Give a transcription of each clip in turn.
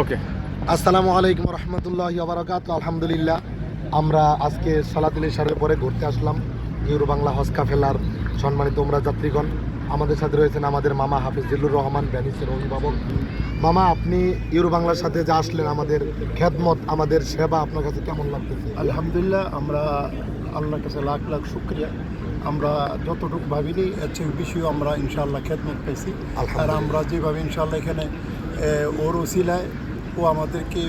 ওকে। আসসালামু আলাইকুম রহমতুল্লাহ বারাকাত আলহামদুলিল্লাহ আমরা আজকে সালাতুল ইশারের পরে ঘুরতে আসলাম ইউরো বাংলা হজ কাফেলার সম্মানিত তোমরা যাত্রীগণ। আমাদের সাথে রয়েছেন আমাদের মামা হাফিজ রহমান ব্যানিসের অভিভাবক। মামা আপনি ইউরো বাংলার সাথে যে আসলেন আমাদের খেদমত আমাদের সেবা আপনার কাছে কেমন লাগতেছে? আলহামদুলিল্লাহ আমরা আল্লাহর কাছে লাখ লাখ শুক্রিয়া। আমরা যতটুকু ভাবিনি এর চেয়ে বেশিও আমরা ইনশাআল্লাহ খেদমত পেয়েছি। আর আমরা যেভাবে ইনশাআল্লাহ এখানে ওর ওসিলায় ও আমাদেরকে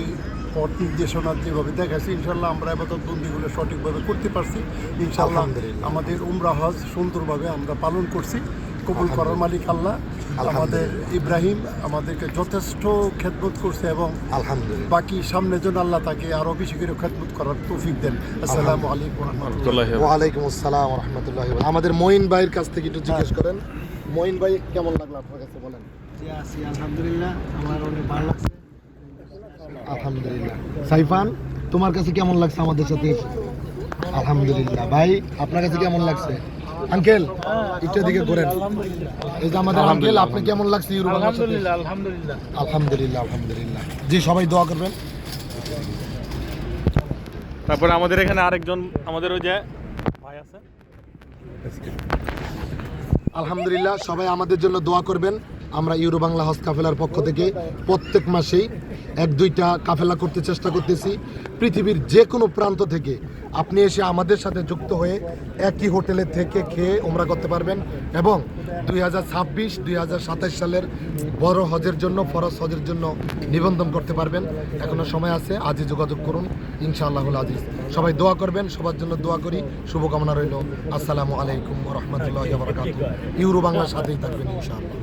পথ নির্দেশনা যেভাবে দেখাচ্ছে ইনশাল্লাহ আমরা এবার বন্দিগুলো সঠিকভাবে করতে পারছি। ইনশাল্লাহ আমাদের উমরা হজ সুন্দরভাবে আমরা পালন করছি। কবুল করার মালিক আল্লাহ। আমাদের ইব্রাহিম আমাদেরকে যথেষ্ট খেদমত করছে এবং আলহামদুলিল্লাহ। বাকি সামনে জন্য আল্লাহ তাকে আরও বেশি করে খেদমত করার তৌফিক দেন। আসসালামু আলাইকুম রহমতুল্লাহ। ওয়ালাইকুম আসসালাম রহমতুল্লাহ আমাদের মঈন ভাইয়ের কাছ থেকে একটু জিজ্ঞেস করেন। মঈন ভাই কেমন লাগল আপনার কাছে বলেন? জি আছি আলহামদুলিল্লাহ। আমার অনেক ভালো লাগছে। আলহামদুলিল্লাহ। সাইফান তোমার কাছে কেমন লাগছে আমাদের সাথে? আলহামদুলিল্লাহ। ভাই আপনার কাছে কেমন লাগছে? আঙ্কেল একটু দিকে ঘুরেন। এই যে আমাদের আঙ্কেল আপনি কেমন লাগছে আলহামদুলিল্লাহ। আলহামদুলিল্লাহ আলহামদুলিল্লাহ। জি সবাই দোয়া করবেন। তারপরে আমাদের এখানে আরেকজন আমাদের ওই যে ভাই আছে। আলহামদুলিল্লাহ সবাই আমাদের জন্য দোয়া করবেন। আমরা ইউরো বাংলা হজ পক্ষ থেকে প্রত্যেক মাসেই এক দুইটা কাফেলা করতে চেষ্টা করতেছি। পৃথিবীর যে কোনো প্রান্ত থেকে আপনি এসে আমাদের সাথে যুক্ত হয়ে একই হোটেলে থেকে খেয়ে ওমরা করতে পারবেন এবং দুই হাজার ছাব্বিশ, দুই হাজার সাতাশ সালের বড় হজের জন্য, ফরজ হজের জন্য নিবন্ধন করতে পারবেন। এখনও সময় আছে, আজই যোগাযোগ করুন। ইনশাআল্লাহুল আজিজ। সবাই দোয়া করবেন, সবার জন্য দোয়া করি। শুভকামনা রইল। আসসালামু আলাইকুম রহমতুল্লাহ ইউরো বাংলার সাথেই থাকবেন ইনশাআল্লাহ।